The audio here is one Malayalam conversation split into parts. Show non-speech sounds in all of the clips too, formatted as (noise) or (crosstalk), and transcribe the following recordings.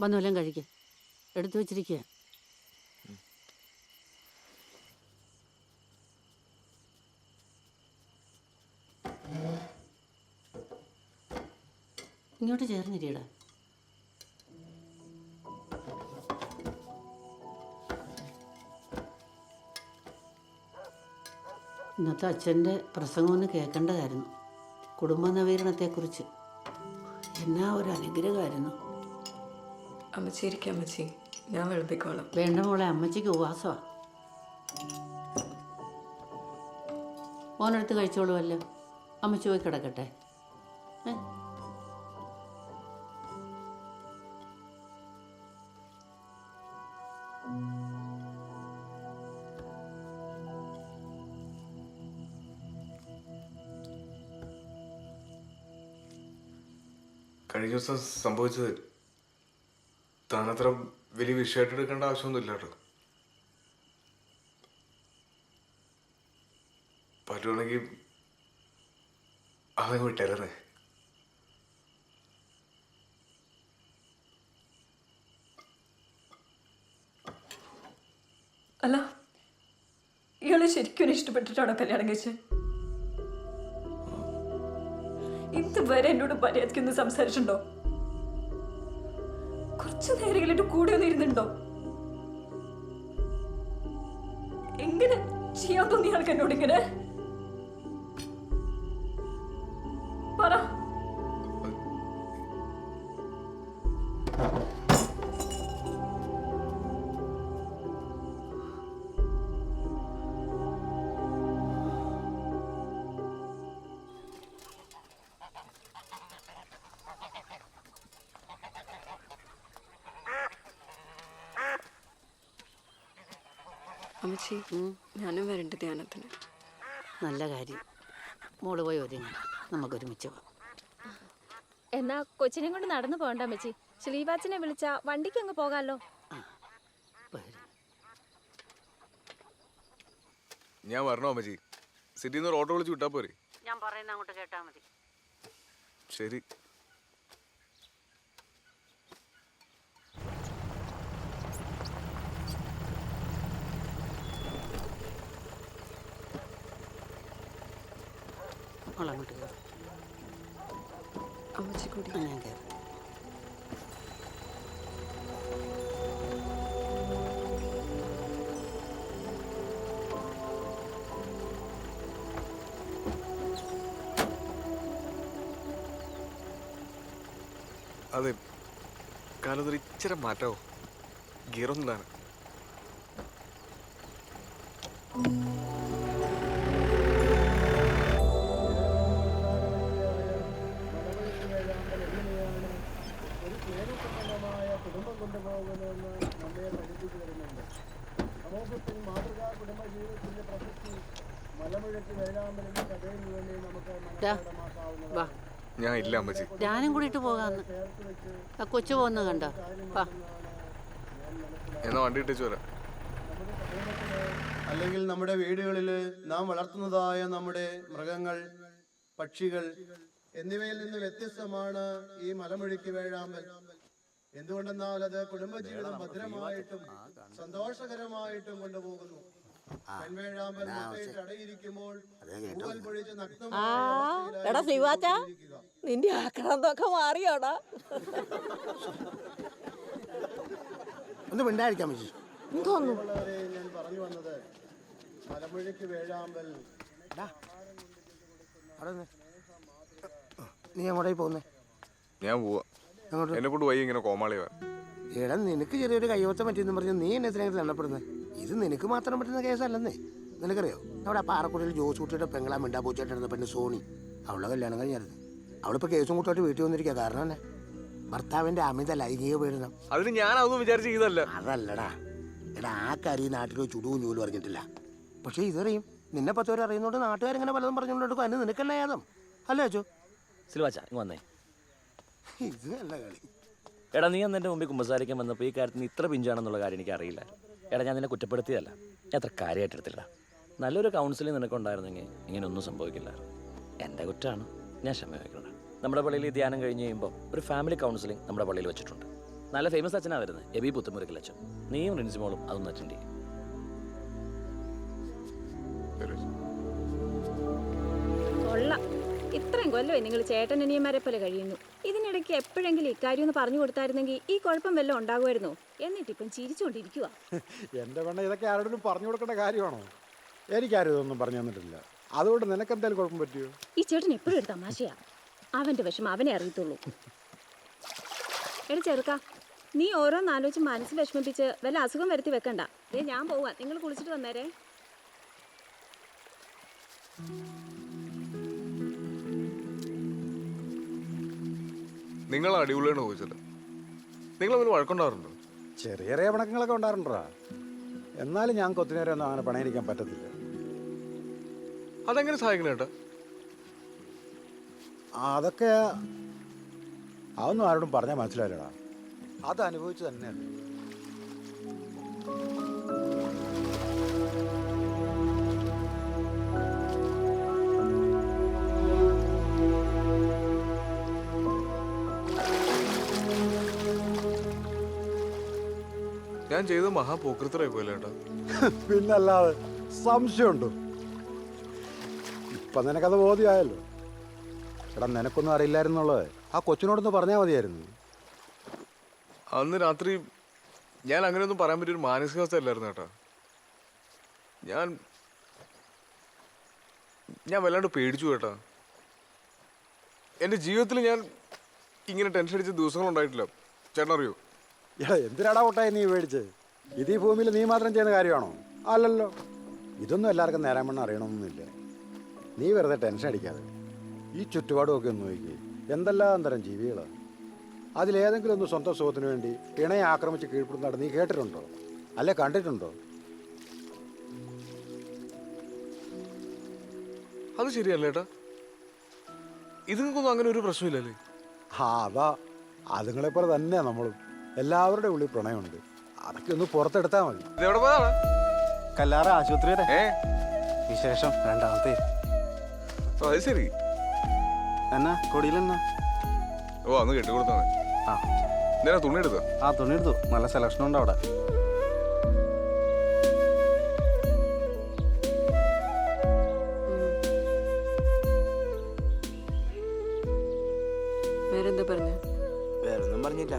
വന്നു വല്ലതും കഴിക്കുക എടുത്തു വെച്ചിരിക്കുക ഇങ്ങോട്ട് ചേർന്നിരിയടാ. ഇന്നത്തെ അച്ഛന്റെ പ്രസംഗം ഒന്ന് കേൾക്കേണ്ടതായിരുന്നു. കുടുംബ നവീകരണത്തെക്കുറിച്ച്. എന്നാ ഒരു അനുഗ്രഹമായിരുന്നു. അമ്മച്ചി ഇരിക്കാം അമ്മച്ചി. ഞാൻ വിളമ്പിക്കോളാം. വേണ്ട മോളെ അമ്മച്ചിക്ക് ഉപവാസമാണ് മോനെടുത്ത് കഴിച്ചോളുമല്ലോ അമ്മച്ചി പോയി കിടക്കട്ടെ. ഏ? കഴിഞ്ഞ ദിവസം സംഭവിച്ചത് താനത്ര വലിയ വിഷയമായിട്ട് എടുക്കേണ്ട ആവശ്യമൊന്നുമില്ല കേട്ടോ. പറ്റുവാണെങ്കിൽ അതങ്ങ് വിട്ടേരുന്നേ. അല്ല ഇയാളെ ശരിക്കും ഇഷ്ടപ്പെട്ടിട്ടാണോ കല്യാണം കഴിച്ചത് ഇതുവരെ എന്നോട് മര്യാദയ്ക്കൊന്ന് സംസാരിച്ചിട്ടുണ്ടോ? കുറച്ചു നേരങ്ങളിൽ കൂടെ ഒന്ന് ഇരുന്നുണ്ടോ എങ്ങനെ ചെയ്യാൻ തോന്നി ആൾക്ക് എന്നോട് ഇങ്ങനെ? പറ. അമ്മച്ചി ഞാനും വരണ്ട് ധ്യാനത്തിന്. നല്ല കാര്യം. മോൾ പോയി ഒതുങ്ങി നമുക്കൊരുമിച്ച് പോവാം എന്നാ കൊച്ചിനെ കൊണ്ട് നടന്നു പോകണ്ട അമ്മച്ചി. ശ്രീവാച്ചനെ വിളിച്ച വണ്ടിക്ക് അങ്ങ് പോകാമല്ലോ ഞാൻ വരണോ അമ്മച്ചി? സിറ്റിയിൽ നിന്ന് ഒരു ഓട്ടോ വിളിച്ച് വിട്ടാ പോരെ? ഞാൻ പറയുന്ന അങ്ങോട്ട് കേട്ടാ മതി. ശരി. മോൾ അങ്ങോട്ട്. കയറും അമ്മച്ചി കൂടി. ഞാൻ കയറും അതെ കാലത്തൊരു ഇച്ചിരി മാറ്റാവോ? ഗിയറൊന്നും വാ. ഞാൻ ഇല്ല അമ്മച്ചി. ഞാനും കൂടിയിട്ട് പോകാന്ന്. ആ കൊച്ചു പോകുന്ന കണ്ടോ? വാ. എന്നാ വണ്ടി ഇട്ടിച്ചു വരാം. അല്ലെങ്കിൽ നമ്മുടെ വീടുകളിൽ നാം വളർത്തുന്നതായ നമ്മുടെ മൃഗങ്ങൾ പക്ഷികൾ എന്നിവയിൽ നിന്ന് വ്യത്യസ്തമാണ് ഈ മലമുഴുക്കി വേഴാമ്പൽ. എന്തുകൊണ്ടെന്നാൽ അത് കുടുംബജീവിതം ഭദ്രമായിട്ടും സന്തോഷകരമായിട്ടും കൊണ്ടുപോകുന്നു. നഗ്നമായ എടാ ശിവാച്ച നിന്റെ ആക്രാന്തൊക്കെ മാറിയോടാ. ഒന്ന് മിണ്ടായിരിക്കാൻ പറ്റി എന്തോന്നു? ഞാൻ പറഞ്ഞു വന്നത് മലമുഴക്കി വേഴാമ്പൽ. നീ എങ്ങോട്ടേക്ക് പോകുന്നേ? ഞാൻ പോവാ. എന്നെ കൊണ്ട് വയ്യ ഇങ്ങനെ കോമാളി എടാ നിനക്ക് ചെറിയൊരു കൈവച്ചം പറ്റിയെന്ന് പറഞ്ഞു നീ എന്നെ ഇത്രയും എണ്ണപ്പെടുന്നത് ഇത് നിനക്ക് മാത്രം പറ്റുന്ന കേസല്ലെന്നേ. നിനക്കറിയോ? അവിടെ ആ പാറക്കുടിയിൽ ജോസ് കുട്ടിയുടെ പെങ്ങളാ മിണ്ടാ പൂച്ചായിട്ടിരുന്ന പെണ്ണ് സോണി. അവളുടെ കല്യാണം കഴിഞ്ഞായിരുന്നു. അവളിപ്പോൾ കേസും കൂട്ടായിട്ട് വീട്ടിൽ വന്നിരിക്കുക കാരണം തന്നെ ഭർത്താവിന്റെ അമിത ലൈംഗിക പീഡനം. അതിന് ഞാൻ അതൊന്നും വിചാരിച്ചു ചെയ്തല്ല അതല്ലടാ. എടാ ആ കാര്യം നാട്ടിൽ ചുടുവും ചൂലും അറിഞ്ഞിട്ടില്ല. പക്ഷേ ഇതറിയും. നിന്നെ പത്ത് പേര് അറിയുന്നോണ്ട് നാട്ടുകാരിങ്ങനെ പലതും പറഞ്ഞുകൊണ്ടെടുക്കും അതിന് നിനക്കല്ല യാതം അല്ലേ അച്ചോ? സിൽവാച്ച ഇങ്ങ് വന്നേ. ഇത് നല്ല കളി. എടാ നീ അന്ന് എന്റെ മുമ്പിൽ കുമ്പസാരിക്കാൻ വന്നപ്പോൾ ഈ കാര്യത്തിന് ഇത്ര പിഞ്ചാണെന്നുള്ള കാര്യം എനിക്ക് അറിയില്ല എടാ ഞാൻ നിന്നെ കുറ്റപ്പെടുത്തിയതല്ല. ഞാൻ അത്ര കാര്യമായിട്ട് എടുത്തില്ല നല്ലൊരു കൗൺസിലിംഗ് നിനക്കുണ്ടായിരുന്നെങ്കിൽ ഇങ്ങനെയൊന്നും സംഭവിക്കില്ല. എന്റെ കുറ്റമാണ് ഞാൻ ക്ഷമ വയ്ക്കുന്നത് നമ്മുടെ പള്ളിയിൽ ധ്യാനം കഴിഞ്ഞ് കഴിയുമ്പോൾ ഒരു ഫാമിലി കൗൺസിലിംഗ് നമ്മുടെ പള്ളിയിൽ വെച്ചിട്ടുണ്ട്. നല്ല ഫേമസ് അച്ഛനാണ് വരുന്നത് എബി പുത്തുമുറിക്കൽ അച്ഛൻ. നീയും റിൻസിമോളും അതൊന്ന് അറ്റൻഡ് ചെയ്യും. ഇത്രയും കൊല്ലമേ നിങ്ങൾ ചേട്ടൻ അനിയന്മാരെ പോലെ കഴിയുന്നു ഇതിനിടയ്ക്ക് എപ്പോഴെങ്കിലും ഇക്കാര്യം ഒന്ന് പറഞ്ഞു കൊടുത്തായിരുന്നെങ്കിൽ ഈ കുഴപ്പം വല്ലതും എന്നിട്ട് ഇപ്പം ചിരിച്ചുകൊണ്ടിരിക്കുക (laughs) എന്റെ പെണ്ണ ഇതൊക്കെ ആരോടും പറഞ്ഞു കൊടുക്കേണ്ട കാര്യമാണോ? എനിക്കാരും ഇതൊന്നും പറഞ്ഞു തന്നിട്ടില്ല. അതുകൊണ്ട് നിനക്ക് എന്തായാലും കുഴപ്പം പറ്റിയോ? ഈ ചേട്ടൻ എപ്പോഴും ഒരു തമാശയാ. അവന്റെ വിഷമം അവനെ അറിയത്തുള്ളൂ. (laughs) എടി ചെറുക്ക നീ ഓരോന്നാലോചിച്ച് മനസ്സ് വിഷമിപ്പിച്ച് വല്ല അസുഖം വരുത്തി വെക്കണ്ട. ദേ ഞാൻ പോവാ. നിങ്ങൾ കുളിച്ചിട്ട് വന്നേരേ. നിങ്ങൾ അടിപൊളിയാണ് ചോദിച്ചത്. നിങ്ങൾ അവന് വഴക്കുണ്ടാവാറുണ്ടോ? ചെറിയ ചെറിയ പിണക്കങ്ങളൊക്കെ ഉണ്ടാറുണ്ടോ എന്നാലും ഞങ്ങൾക്ക് ഒത്തിരി നേരം ഒന്നും അങ്ങനെ പണയിരിക്കാൻ പറ്റത്തില്ല. അതെങ്ങനെ സഹായിക്കണം കേട്ടോ അതൊക്കെ അതൊന്നും ആരോടും പറഞ്ഞാൽ മനസ്സിലായില്ലടാ അത് അനുഭവിച്ചു തന്നെയല്ലേ. ഞാൻ ചെയ്ത മഹാപോക്കൃത്തരായി പോയല്ലേ ഏട്ടാ. പിന്നല്ലാതെ സംശയമുണ്ടോ? ഇപ്പം നിനക്കത് ബോധ്യമായല്ലോ. എടാ നിനക്കൊന്നും അറിയില്ലായിരുന്നുള്ളത്. ആ കൊച്ചിനോടൊന്ന് പറഞ്ഞാൽ മതിയായിരുന്നു. അന്ന് രാത്രി ഞാൻ അങ്ങനെയൊന്നും പറയാൻ പറ്റിയൊരു മാനസികാവസ്ഥ അല്ലായിരുന്നു കേട്ടോ ഞാൻ ഞാൻ വല്ലാണ്ട് പേടിച്ചു കേട്ടാ എന്റെ ജീവിതത്തിൽ ഞാൻ ഇങ്ങനെ ടെൻഷൻ അടിച്ച ദിവസങ്ങളുണ്ടായിട്ടില്ല. ചേട്ടൻ അറിയോ എടാ എന്തിനാടാ കൊട്ടായി നീ മേടിച്ച് ഇത് ഈ ഭൂമിയിൽ നീ മാത്രം ചെയ്യുന്ന കാര്യമാണോ? അല്ലല്ലോ. ഇതൊന്നും എല്ലാവർക്കും നേരാൻ വണ്ണം അറിയണമെന്നില്ല. നീ വെറുതെ ടെൻഷൻ അടിക്കാതെ. ഈ ചുറ്റുപാടുമൊക്കെ ഒന്ന് നോക്കി എന്തെല്ലാം തരം ജീവികളാണ് അതിലേതെങ്കിലും ഒന്ന് സ്വന്തം സുഖത്തിന് വേണ്ടി ഇണയെ ആക്രമിച്ച് കീഴ്പ്പെടുന്നതാണ് നീ കേട്ടിട്ടുണ്ടോ? അല്ലെ കണ്ടിട്ടുണ്ടോ? അത് ശരിയല്ല ഏട്ടാ? ഇതുങ്ങൾക്കൊന്നും അങ്ങനെ ഒരു പ്രശ്നമില്ലല്ലേ? ആ അതാ. അതുങ്ങളെപ്പോലെ തന്നെയാ നമ്മളും. എല്ലാവരുടെ ഉള്ളിൽ പ്രണയമുണ്ട്. അതൊക്കെ ഒന്ന് പുറത്തെടുത്താൽ മതി. ഇതെവിടെ പോയതാണ്? കല്ലാറ ആശുപത്രി ഏ? വിശേഷം രണ്ടാമത്തെ. ഓ, അത് ശരി. എന്നാ കൊടിയിലെന്നാ ഓ അന്ന് കെട്ടിക്കൊടുത്താ മതി ആ. നേരെ തുണി എടുത്തു? ആ തുണി എടുത്തു. നല്ല സെലക്ഷൻ ഉണ്ട് അവിടെ. വേറെന്താ പറഞ്ഞു? വേറൊന്നും പറഞ്ഞില്ല.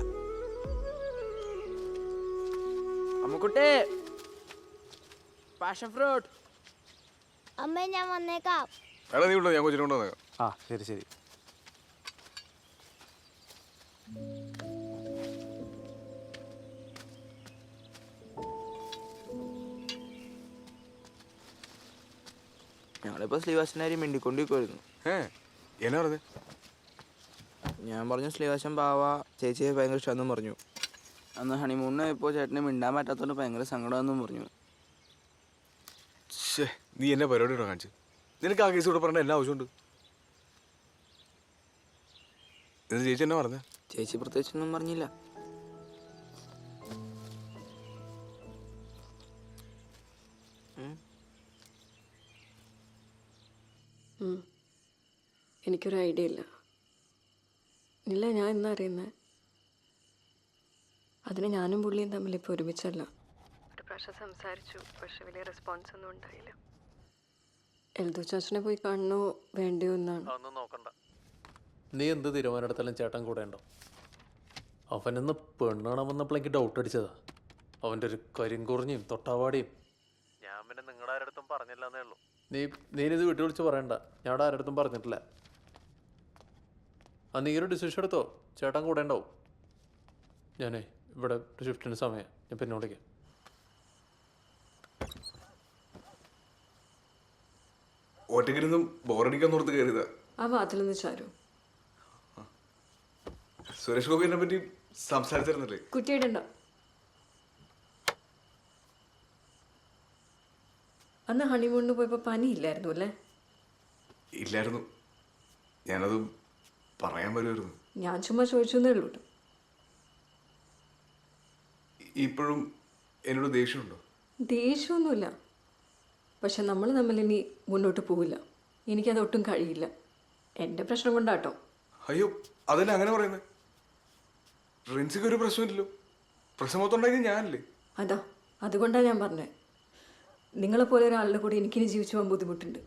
അമ്മുക്കുട്ടേ പാഷൻ ഫ്രൂട്ട് അമ്മ ഞാൻ വന്നേക്കാം. എടാ നീ ഉണ്ടോ? ഞാൻ കൊച്ചിനെ കൊണ്ട് വന്നേക്കാം. ആ ശരി ശരി. ഞങ്ങളിപ്പോ ശ്രീവാസനാരി മിണ്ടിക്കൊണ്ടിരിക്കുമായിരുന്നു ഏ എന്നാ പറഞ്ഞേ? ഞാൻ പറഞ്ഞു ശ്രീവാശൻ ബാവ ചേച്ചിയെ ഭയങ്കര ഇഷ്ടമെന്നും പറഞ്ഞു. അന്ന് ഹണിമൂണിന് ഇപ്പോൾ ചേട്ടനെ മിണ്ടാൻ പറ്റാത്തതുകൊണ്ട് ഭയങ്കര സങ്കടമെന്നും പറഞ്ഞു. ശ്ശേ നീ എന്നെ പരിപാടി കാണിച്ചു? നിനക്ക് ആ കേസ് കൂടെ പറഞ്ഞ എന്നാ ആവശ്യമുണ്ട് ഇത് ചേച്ചി എന്നാ പറഞ്ഞേ? ചേച്ചി പ്രത്യേകിച്ചൊന്നും പറഞ്ഞില്ല. എനിക്കൊരു ഐഡിയ ഇല്ല. ഇല്ല ഞാൻ എന്നാ അറിയുന്നത് അതിന് ഞാനും പുള്ളിയും തമ്മിൽ ഇപ്പോൾ ഒരുമിച്ചല്ല. ഒരു പ്രാവശ്യം സംസാരിച്ചു പക്ഷെ വലിയ റെസ്പോൺസ് ഒന്നും ഉണ്ടായില്ല. എൽദു ചാച്ചനെ പോയി കാണണോ? വേണ്ടയോ എന്നാണ്. അതൊന്നും നോക്കണ്ട. നീ എന്ത് തീരുമാനെടുത്താലും ചേട്ടൻ കൂടെ ഉണ്ടോ? അവനെന്ന് പെണ്ണാണാൻ വന്നപ്പോൾ എനിക്ക് ഡൗട്ട് അടിച്ചതാ. അവന്റെ ഒരു കരിങ്കുറിഞ്ഞും തൊട്ടാവാടിയും. ഞാൻ പിന്നെ നിങ്ങളുടെ ആരടുത്തും പറഞ്ഞില്ലെന്നേ ഉള്ളൂ. നീ നീ ഇത് വീട്ടിൽ വിളിച്ച് പറയണ്ട. ഞാൻ അവിടെ ആരടുത്തും പറഞ്ഞിട്ടില്ല. ആ നീ ഒരു ഡിസിഷൻ എടുത്തോ? ചേട്ടൻ കൂടെ ഉണ്ടാവും. ഞാനേ ഇവിടെ ഷിഫ്റ്റിന് സമയം. ഞാൻ പിന്നെ വിളിക്കാം. ഒറ്റക്കിരുന്നും ബോറടിക്കാൻ ഓർത്ത് കയറിയതാ ആ വാതിലൊന്ന് ചാരു. സുരേഷ് ഗോപിനെ എന്നെ പറ്റി സംസാരിച്ചിരുന്നില്ലേ? കുറ്റിയിടണ്ട അന്ന് ഹണിമൂണിന് പോയപ്പോൾ പനിയില്ലായിരുന്നു അല്ലേ? ഇല്ലായിരുന്നു. ഞാനത് പറയാൻ വരുമായിരുന്നു ഞാൻ ചുമ്മാ ചോദിച്ചു എന്നേ ഉള്ളൂ. ഇപ്പോഴും എന്നോട് ദേഷ്യമുണ്ടോ? ദേഷ്യമൊന്നുമില്ല. പക്ഷെ നമ്മൾ തമ്മിൽ ഇനി മുന്നോട്ട് പോവില്ല. എനിക്കതൊട്ടും കഴിയില്ല. എന്റെ പ്രശ്നം കൊണ്ടാട്ടോ. അയ്യോ അതല്ല അങ്ങനെ പറയുന്നത് റിൻസിക്ക് ഒരു പ്രശ്നമില്ലല്ലോ. പ്രശ്നം മൊത്തം ഉണ്ടാക്കി ഞാനല്ലേ. അതാ അതുകൊണ്ടാണ് ഞാൻ പറഞ്ഞത് നിങ്ങളെപ്പോലെ ഒരാളുടെ കൂടെ എനിക്കിനി ജീവിച്ചു പോകാൻ ബുദ്ധിമുട്ടുണ്ട്.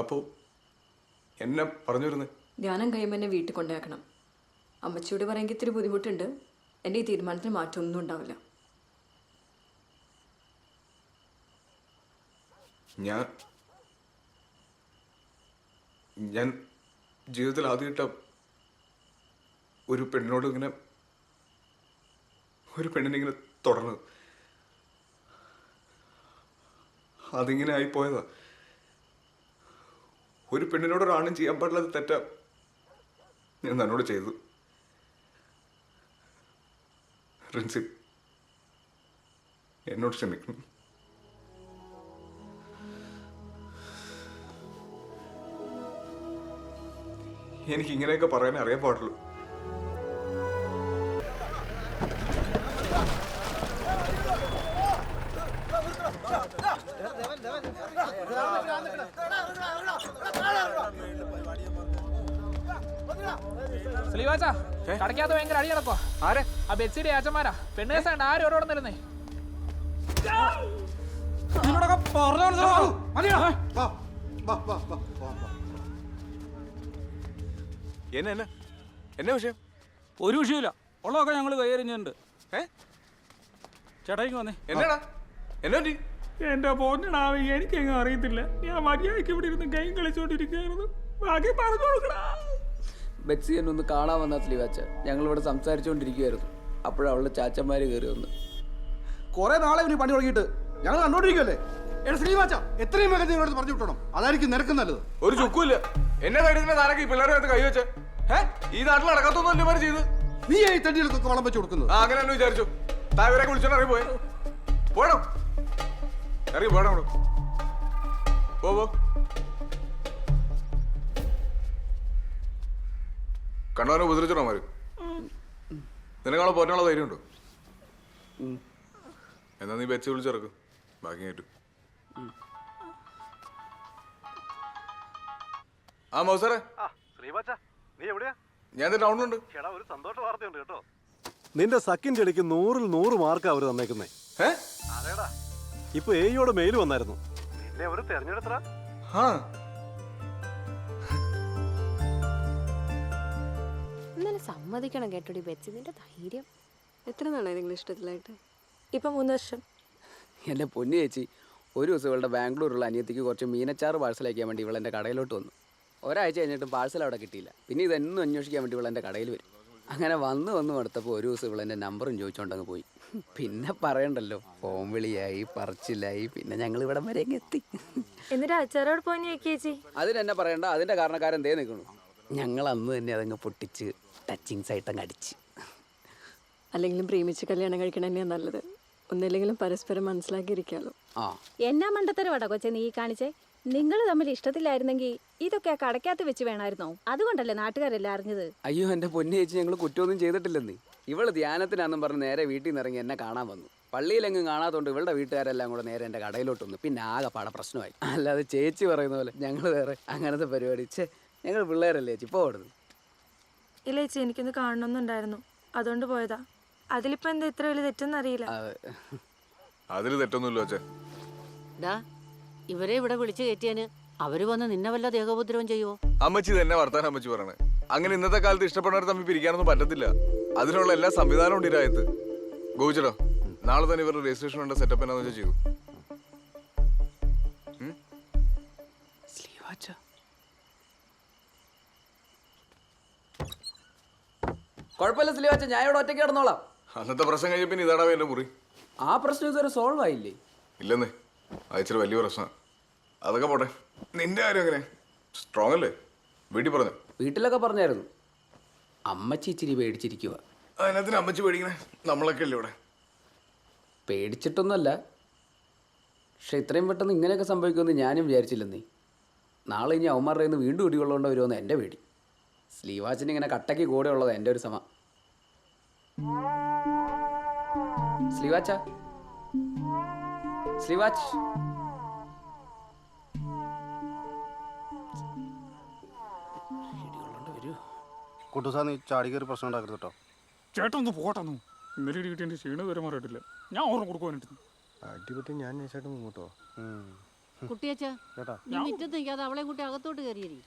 അപ്പോൾ എന്നെ പറഞ്ഞു വരുന്നത് ധ്യാനം കഴിയുമ്പോൾ എന്നെ വീട്ടിൽ കൊണ്ടാക്കണം അമ്മച്ചിയോട് പറയുമെങ്കിൽ ഇത്തിരി ബുദ്ധിമുട്ടുണ്ട്. എന്റെ ഈ തീരുമാനത്തിന് മാറ്റമൊന്നും ഉണ്ടാവില്ല. ഞാൻ ഞാൻ ജീവിതത്തിൽ ആദ്യമായിട്ട് ഒരു പെണ്ണിനോട് ഇങ്ങനെ ഒരു പെണ്ണിനെ ഇങ്ങനെ തുടർന്നത്. അതിങ്ങനെ ആയിപ്പോയതാ ഒരു പെണ്ണിനോട് ഒരാണും ചെയ്യാൻ പാടില്ലാത്ത തെറ്റാ. ഞാൻ തന്നോട് ചെയ്തു. റിൻസി എന്നോട് ക്ഷമിക്കണം. എനിക്ക് ഇങ്ങനെയൊക്കെ പറയാൻ അറിയാൻ പാടുള്ളൂ. സ്ലീവാച്ചാ കടക്കാത്ത ഭയങ്കര അടി കിടക്കോ ആരെ? ആ ബെച്ചിയുടെ ഏച്ചന്മാരാ പെണ്ണ് കേസാണ്ട് ആരും ഓരോടെ നിരുന്നേ എന്നെ എന്നെ? എന്നെ വിഷയം? ഒരു വിഷയമില്ല ഉള്ളതൊക്കെ ഞങ്ങൾ കൈയറിഞ്ഞിട്ടുണ്ട് ഏ? ചേട്ടായിക്ക് വന്നേ. എന്നാടാ? എന്നാ എന്റെ എനിക്ക് എനിക്കെങ്ങും അറിയത്തില്ല. ഞാൻ മര്യാദയ്ക്ക് ഇവിടെ ഇരുന്ന് ഗെയിം കളിച്ചോണ്ടിരിക്കുകയായിരുന്നു. ബാക്കി പറഞ്ഞു കൊടുക്കടാ ബെറ്റ്സി എന്നെ ഒന്ന് കാണാൻ വന്ന സ്ലീവാച്ച. ഞങ്ങൾ ഇവിടെ സംസാരിച്ചുകൊണ്ടിരിക്കുകയായിരുന്നു അപ്പോഴവളുടെ ചാച്ചന്മാര് കയറി വന്ന്. കൊറേ നാളെ ഇവന് പണി തുടങ്ങിയിട്ട്. ഞങ്ങൾ കണ്ടോണ്ടിരിക്കുമല്ലേ എടാ ശ്രീവാച്ച എത്രയും വേഗം നിങ്ങളോട് പറഞ്ഞു വിട്ടണം. അതായിരിക്കും നിനക്ക് നല്ലത്. ഒരു ചുക്കുമില്ല. എന്നെ കരുതുന്ന താരൊക്കെ ഈ പിള്ളേരെ കൈ വെച്ച്. ഏ ഈ നാട്ടിൽ നടക്കാത്തൊന്നും അല്ലേ ചെയ്ത്? നീ ഈ തണ്ടികൾക്കൊക്കെ വളം വെച്ച് കൊടുക്കുന്നത്. അങ്ങനെ വിചാരിച്ചു. താവരെ വിളിച്ചോണ്ട് ഇറങ്ങി പോയോ. പോടോ ഇറങ്ങി പോടാ അങ്ങോട്ട് പോ പോ. കണ്ടവനെ ഉപദ്രവിച്ചോടാ മാര് നിനക്കാളെ പോറ്റാനുള്ള ധൈര്യമുണ്ടോ? എന്നാ നീ വെച്ച് വിളിച്ചിറക്കും ബാക്കി കേട്ടു ആ മൗസറെ നീ എവിടെയാ? ഞാൻ ടൗണിലുണ്ട്. ചേടാ ഒരു സന്തോഷ വാർത്തയുണ്ട് കേട്ടോ. നിന്റെ സക്കിന്റെ ഇടയ്ക്ക് നൂറിൽ നൂറ് മാർക്ക് അവർ തന്നേക്കുന്നേ. ഏ? അതേടാ. ഇപ്പൊ എയോട് മെയിൽ വന്നായിരുന്നു. നിന്നെ ഒരു തെരഞ്ഞെടുത്ത ആ. സമ്മതിക്കണം കേട്ടോടി ബെച്ചി നിന്റെ ധൈര്യം. എത്ര നാളായി നിങ്ങൾ ഇഷ്ടത്തിലായിട്ട്? ഇപ്പൊ മൂന്ന് വർഷം. എന്റെ പൊന്നു ചേച്ചി ഒരു ദിവസം ഇവളുടെ ബാംഗ്ലൂരുള്ള അനിയത്തിക്ക് കുറച്ച് മീനച്ചാറ് പാഴ്സൽ അയക്കാൻ വേണ്ടി ഇവളെന്റെ കടയിലോട്ട് വന്നു. ഒരാഴ്ച കഴിഞ്ഞിട്ടും പാഴ്സൽ അവിടെ കിട്ടിയില്ല. പിന്നെ ഇതെന്നും അന്വേഷിക്കാൻ വേണ്ടി ഇവളെന്റെ കടയിൽ വരും. അങ്ങനെ വന്ന് വന്ന് എടുത്തപ്പോൾ ഒരു ദിവസം ഇവളെന്റെ നമ്പറും ചോദിച്ചുകൊണ്ടങ്ങ് പോയി. പിന്നെ പറയണ്ടല്ലോ ഫോൺ വിളിയായി പറച്ചിലായി പിന്നെ ഞങ്ങൾ ഇവിടെ വരെ അങ്ങ് എത്തി. എന്നിട്ട് അച്ചാറോട് പോയി ചേച്ചി? അതിനെന്നെ പറയണ്ട അതിന്റെ കാരണക്കാരൻ ദേ നിൽക്കണു ഞങ്ങൾ അന്ന് തന്നെ അതങ്ങ് പൊട്ടിച്ച് ടച്ചിങ്സ് ആയിട്ട് അങ്ങ് അടിച്ച്. അല്ലെങ്കിലും പ്രേമിച്ച് കല്യാണം കഴിക്കണം തന്നെയാണ് നല്ലത്. ഒന്നില്ലെങ്കിലും പരസ്പരം മനസ്സിലാക്കിയിരിക്കാമല്ലോ ആ. എന്നാ മണ്ടത്തരവാടാ കൊച്ചെ നീ കാണിച്ചേ? നിങ്ങൾ തമ്മിൽ ഇഷ്ടത്തിലായിരുന്നെങ്കിൽ ഇതൊക്കെ ആ കടക്കകത്ത് വെച്ച് വേണമായിരുന്നോ? അതുകൊണ്ടല്ലേ നാട്ടുകാരെല്ലാം അറിഞ്ഞത്? അയ്യോ എന്റെ പൊന്നു ചേച്ചി ഞങ്ങൾ കുറ്റമൊന്നും ചെയ്തിട്ടില്ലെന്നേ. ഇവൾ ധ്യാനത്തിനാന്നും പറഞ്ഞ് നേരെ വീട്ടിൽ നിന്ന് ഇറങ്ങി എന്നെ കാണാൻ വന്നു. പള്ളിയിലെങ്ങും കാണാത്തോണ്ട് ഇവളുടെ വീട്ടുകാരെല്ലാം കൂടെ നേരെ എന്റെ കടയിലോട്ട് വന്നു പിന്നെ ആകെ പാടെ പ്രശ്നമായി. അല്ലാതെ ചേച്ചി പറയുന്ന പോലെ ഞങ്ങൾ വേറെ അങ്ങനത്തെ പരിപാടി. ചേ ഞങ്ങൾ പിള്ളേരല്ലേ ചേച്ചി? ഓടുന്നു. ഇല്ല ചേച്ചി എനിക്കൊന്ന് കാണണമെന്നുണ്ടായിരുന്നു അതുകൊണ്ട് പോയതാ. അതിലിപ്പോ എന്താ ഇത്ര വലിയ തെറ്റെന്നറിയില്ല അതിൽ തെറ്റൊന്നുമില്ല ഡാ ഇവരെ ഇവിടെ വിളിച്ചു കയറ്റിയാന് അവർ വന്ന് നിന്നെ വല്ല ദേഹോപദ്രവം ചെയ്യുവോ? അമ്മച്ചി തന്നെ വർത്താനം അമ്മച്ചി പറയണേ. അങ്ങനെ ഇന്നത്തെ കാലത്ത് ഇഷ്ടപ്പെടുന്നവർ തമ്മിൽ പിരിക്കാനൊന്നും പറ്റത്തില്ല. അതിനുള്ള എല്ലാ സംവിധാനവും ഉണ്ട് ഇരായത്ത് ഗോവിച്ചടോ നാളെ തന്നെ ഇവരുടെ രജിസ്ട്രേഷൻ ഉണ്ട് സെറ്റപ്പ് എന്നാന്ന് വെച്ചാൽ ചെയ്യൂ. കുഴപ്പമില്ല സ്ലീവാച്ച ഞാൻ ഇവിടെ ഒറ്റയ്ക്ക് കിടന്നോളാം. അന്നത്തെ പ്രശ്നം കഴിഞ്ഞ പിന്നെ ഇതാടാ എന്റെ മുറി. ആ പ്രശ്നം ഇതുവരെ സോൾവ് ആയില്ലേ? ഇല്ലെന്നേ. അയച്ചിട്ട് വലിയ പ്രശ്നം. അതൊക്കെ പോട്ടെ. നിന്റെ കാര്യം എങ്ങനെ? സ്ട്രോങ് അല്ലേ? വീട്ടിൽ പറഞ്ഞു? വീട്ടിലൊക്കെ പറഞ്ഞായിരുന്നു. അമ്മച്ചി ഇച്ചിരി പേടിച്ചിരിക്കുക അതിനകത്തിന് അമ്മച്ചി പേടിക്കണേ? നമ്മളൊക്കെ അല്ലേ ഇവിടെ? പേടിച്ചിട്ടൊന്നുമല്ല. പക്ഷെ ഇത്രയും പെട്ടെന്ന് ഇങ്ങനെയൊക്കെ സംഭവിക്കുമെന്ന് ഞാനും വിചാരിച്ചില്ലെന്നേ നാളെ ഇനി അവന്മാരുടെ നിന്ന് വീണ്ടും ഇടികൊള്ളേണ്ട വരുമെന്ന് എന്റെ പേടി. സ്ലീവാച്ചിന് ഇങ്ങനെ കട്ടയ്ക്ക് കൂടെ ഉള്ളത് എന്റെ ഒരു സമ. സ്ലീവാച്ച. സ്ലീവാച്ച് കുട്ടുസാ നീ ചാടി കയറി പ്രശ്നം ഉണ്ടാക്കരുത് കേട്ടോ. ചേട്ടൻ ഒന്ന്. പോട്ടെന്നു ഇന്നലെ ഇടി കിട്ടിയ ക്ഷീണം വരെ മാറിയിട്ടില്ല. ഞാൻ ഓർമ്മ കൊടുക്കുവാനായിട്ട് അടിപൊളി ഞാൻ ചേട്ടൻ മുങ്ങോട്ടോ കുട്ടിയച്ച ചേട്ടാ. നീ മുറ്റത്ത് നിൽക്കാതെ അവളെ കൂട്ടി അകത്തോട്ട് കയറിയരി.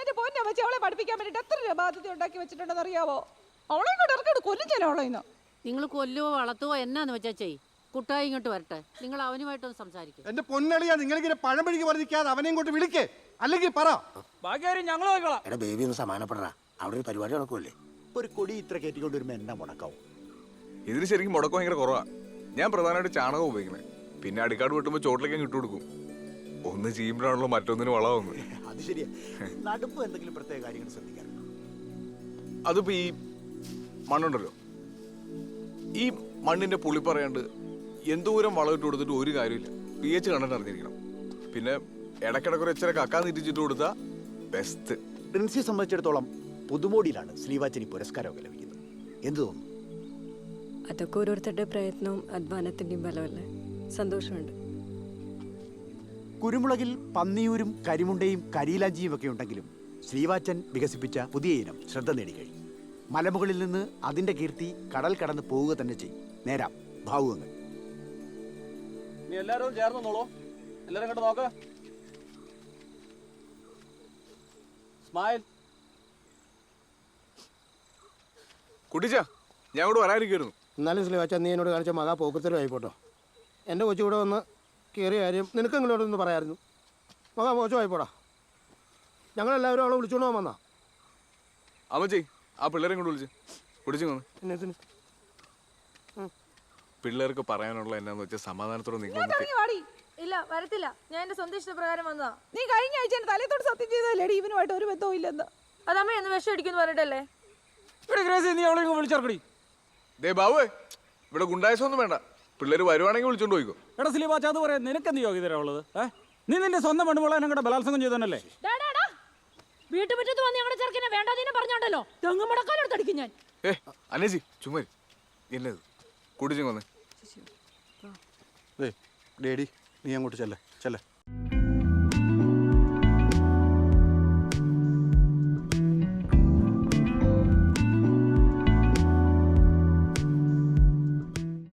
എന്റെ പൊന്നെ വെച്ച് അവളെ പഠിപ്പിക്കാൻ വേണ്ടിട്ട് എത്ര രൂപ ബാധ്യത ഉണ്ടാക്കി വെച്ചിട്ടുണ്ടെന്ന് അറിയാവോ അവളെ കൊല്ലും ഞാൻ നിങ്ങൾ കൊല്ലുവോ വളർത്തുവോ എന്നാന്ന് വെച്ചാ ചെയ് കുട്ടായി ഇങ്ങോട്ട് വരട്ടെ. നിങ്ങൾ അവനുമായിട്ടൊന്ന് സംസാരിക്കും. എന്റെ പൊന്നളിയാ നിങ്ങളിങ്ങനെ പഴമ്പഴിക്ക് പറഞ്ഞിരിക്കാതെ അവനെ ഇങ്ങോട്ട് വിളിക്കേ. അല്ലെങ്കിൽ പറ. ബാക്കിയാരും ഞങ്ങൾ എടാ ബേബി ഒന്ന് സമാനപ്പെടാ അവിടെ ഒരു പരിപാടി നടക്കുമല്ലേ ഒരു കൊടി ഇത്ര കയറ്റിക്കൊണ്ട് വരുമ്പോൾ എന്നാ മുടക്കാവും? ഇതിന് ശരിക്കും മുടക്കം ഭയങ്കര കുറവാ. ഞാൻ പ്രധാനമായിട്ട് ചാണകം ഉപയോഗിക്കുന്നത് പിന്നെ അടിക്കാട് വെട്ടുമ്പോൾ ചോട്ടിലേക്ക് ഇട്ടു കൊടുക്കും. ഒന്ന് ചെയ്യുമ്പോഴാണല്ലോ മറ്റൊന്നിന് വളമാവുന്നത്. (laughs) അത് ശരിയാ. നടുപ്പ് എന്തെങ്കിലും പ്രത്യേക കാര്യങ്ങൾ ശ്രദ്ധിക്കാൻ. അതിപ്പോ ഈ മണ്ണുണ്ടല്ലോ. ഈ മണ്ണിന്റെ പുളി പറയാണ്ട് എന്തോരം വളം ഇട്ട് കൊടുത്തിട്ട് ഒരു കാര്യമില്ല. പി എച്ച് കണ്ടിട്ട് അറിഞ്ഞിരിക്കണം. പിന്നെ ഇടയ്ക്കിടയ്ക്ക് ഒരു ഇച്ചിരി കക്കാൻ തിരിച്ചിട്ട് കൊടുത്താ ബെസ്റ്റ് പ്രിൻസിയെ സംബന്ധിച്ചിടത്തോളം പുതുമോടിയിലാണ് ശ്രീവാചനി പുരസ്കാരമൊക്കെ ലഭിക്കുന്നത് എന്ത് തോന്നുന്നു? അതൊക്കെ ഓരോരുത്തരുടെ പ്രയത്നവും അധ്വാനത്തിന്റെയും ബലമല്ലേ സന്തോഷമുണ്ട്. കുരുമുളകിൽ പന്നിയൂരും കരിമുണ്ടയും കരിയിലാഞ്ചിയും ഒക്കെ ഉണ്ടെങ്കിലും ശ്രീവാച്ചൻ വികസിപ്പിച്ച പുതിയ ഇനം ശ്രദ്ധ നേടിക്കഴിഞ്ഞു. മലമുകളിൽ നിന്ന് അതിന്റെ കീർത്തി കടൽ കടന്ന് പോവുക തന്നെ ചെയ്യും. നേരാം ഭാവുകങ്ങൾ. നീ എല്ലാരും ചേർന്ന് നോളോ എല്ലാരും ഇങ്ങോട്ട് നോക്ക്. സ്മൈൽ കുട്ടിച്ച ഞാൻ ഇവിടെ വരാതിരിക്കുന്നു എന്നാലും സ്ലീവാച്ച നീ എന്നോട് കാണിച്ച മകാ പോക്കത്തിലും ആയിപ്പോട്ടോ. എന്റെ കൊച്ചു കൂടെ വന്ന് കയറിയ കാര്യം നിനക്ക് ഇങ്ങോട്ടൊന്ന് പറയായിരുന്നു. മകാ മോശമായിപ്പോടാ ഞങ്ങളെല്ലാവരും അവളെ വിളിച്ചോണ്ട് പോകാൻ വന്നാ. അമ്മച്ചി ആ പിള്ളേരെ കൊണ്ട് വിളിച്ച്. കുടിച്ചു വന്ന്. പിള്ളേർക്ക് പറയാനുള്ള എന്നാന്ന് വെച്ചാൽ സമാധാനത്തോടെ നിങ്ങൾ ഇറങ്ങി വാടി. ഇല്ല വരത്തില്ല. ഞാൻ എന്റെ സ്വന്തം ഇഷ്ടപ്രകാരം വന്നതാ. നീ കഴിഞ്ഞ ആഴ്ച എന്റെ തലത്തോട് സത്യം ചെയ്തതല്ലേടി ഇവനുമായിട്ട് ഒരു ബന്ധവും ഇല്ലെന്ന്? അതമ്മ എന്ന് വിഷം അടിക്കുന്നു പറഞ്ഞിട്ടല്ലേ? ഇവിടെ ഗ്രേസി നീ അവളെ ഇങ്ങ് വിളിച്ചിറക്കടി ദേ ബാബുവേ ഇവിടെ ഗുണ്ടായസൊന്നും വേണ്ട. പിള്ളേർ വരുവാണെങ്കിൽ വിളിച്ചോണ്ട് പോയിക്കോ. എടാ സിലിബാച്ച അത് പറയാം നിനക്കെന്ത് യോഗ്യതരാ ഉള്ളത്? ഏ? നീ നിന്റെ സ്വന്തം പെണ്ണുപിള്ള എന്നെ കൂടെ ബലാത്സംഗം ചെയ്തതന്നല്ലേ വീട്ടുമുറ്റത്ത് വന്ന് ഞങ്ങളുടെ ചെറുക്കിനെ വേണ്ടാതീനെ പറഞ്ഞോണ്ടല്ലോ. ഞാൻ. ഏ അനേജി ചുമ്മാ. എന്നത് കുടിച്ചു വന്ന്. ഡേഡി നീ അങ്ങോട്ട് ചെല്ലേ ചെല്ലേ.